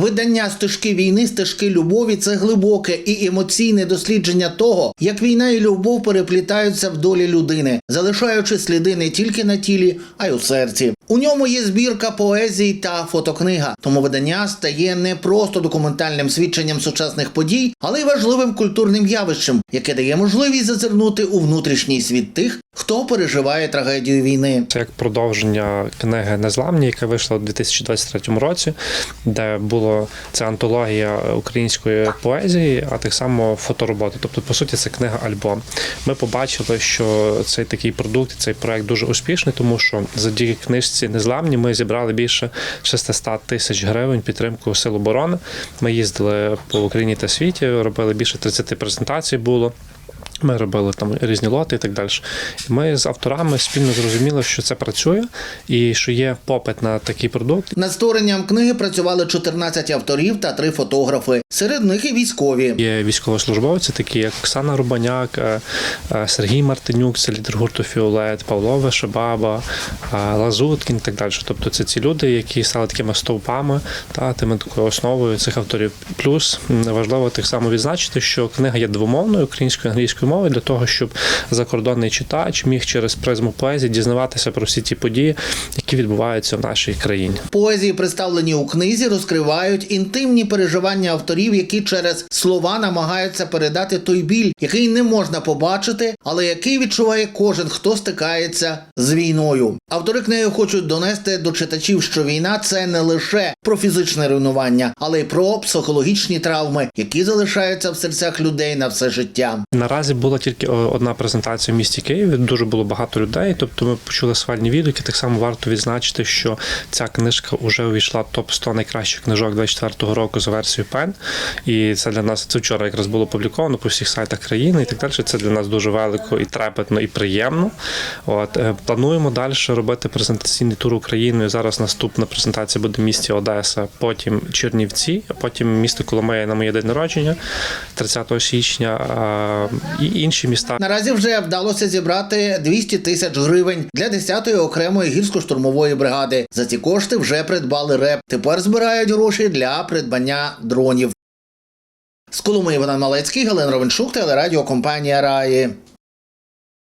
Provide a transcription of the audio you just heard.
Видання стежки війни, стежки любові це глибоке і емоційне дослідження того, як війна і любов переплітаються в долі людини, залишаючи сліди не тільки на тілі, а й у серці. У ньому є збірка поезій та фотокнига, тому видання стає не просто документальним свідченням сучасних подій, але й важливим культурним явищем, яке дає можливість зазирнути у внутрішній світ тих, хто переживає трагедію війни. Це як продовження книги Незламні, яка вийшла у 2023 році, де було це антологія української поезії, а так само фотороботи. Тобто, по суті, це книга-альбом. Ми побачили, що цей такий продукт, цей проект дуже успішний, тому що завдяки книжці Незламні ми зібрали більше 600 тисяч гривень підтримку сил оборони. Ми їздили по Україні та світі, робили більше 30 презентацій було. Ми робили там різні лоти і так далі. І ми з авторами спільно зрозуміли, що це працює і що є попит на такий продукт. Над створенням книги працювали 14 авторів та 3 фотографи. Серед них і військові. Є військовослужбовці, такі як Оксана Рубаняк, е, е, Сергій Мартинюк, це лідер гурту Фіолет, Павло Вишебаба, е, Лазуткін і так далі. Тобто це ці люди, які стали такими стовпами та тими такою основою цих авторів. Плюс важливо так само відзначити, що книга є двомовною українською англійською мовою для того, щоб закордонний читач міг через призму поезії дізнаватися про всі ті події, які відбуваються в нашій країні. Поезії, представлені у книзі, розкривають інтимні переживання авторів, які через слова намагаються передати той біль, який не можна побачити, але який відчуває кожен, хто стикається з війною. Автори книги хочуть донести до читачів, що війна це не лише про фізичне руйнування, але й про психологічні травми, які залишаються в серцях людей на все життя. Наразі була тільки одна презентація в місті Києві. Дуже було багато людей. Тобто ми почули схвальні відгуки. Так само варто відзначити, що ця книжка вже увійшла в топ 100 найкращих книжок 24-го року за версією Пен. І це для нас це вчора якраз було опубліковано по всіх сайтах країни і так далі. Це для нас дуже велико і трепетно, і приємно. От е, плануємо далі робити презентаційний тур Україною. Зараз наступна презентація буде в місті Одеса, потім Чернівці, а потім місто Коломия на моє день народження, 30 січня. І інші міста. Наразі вже вдалося зібрати 200 тисяч гривень для 10-ї окремої гірсько-штурмової бригади. За ці кошти вже придбали реп. Тепер збирають гроші для придбання дронів. З Коломиї Іван Малецький, Галина Ровеншук, телерадіокомпанія Раї.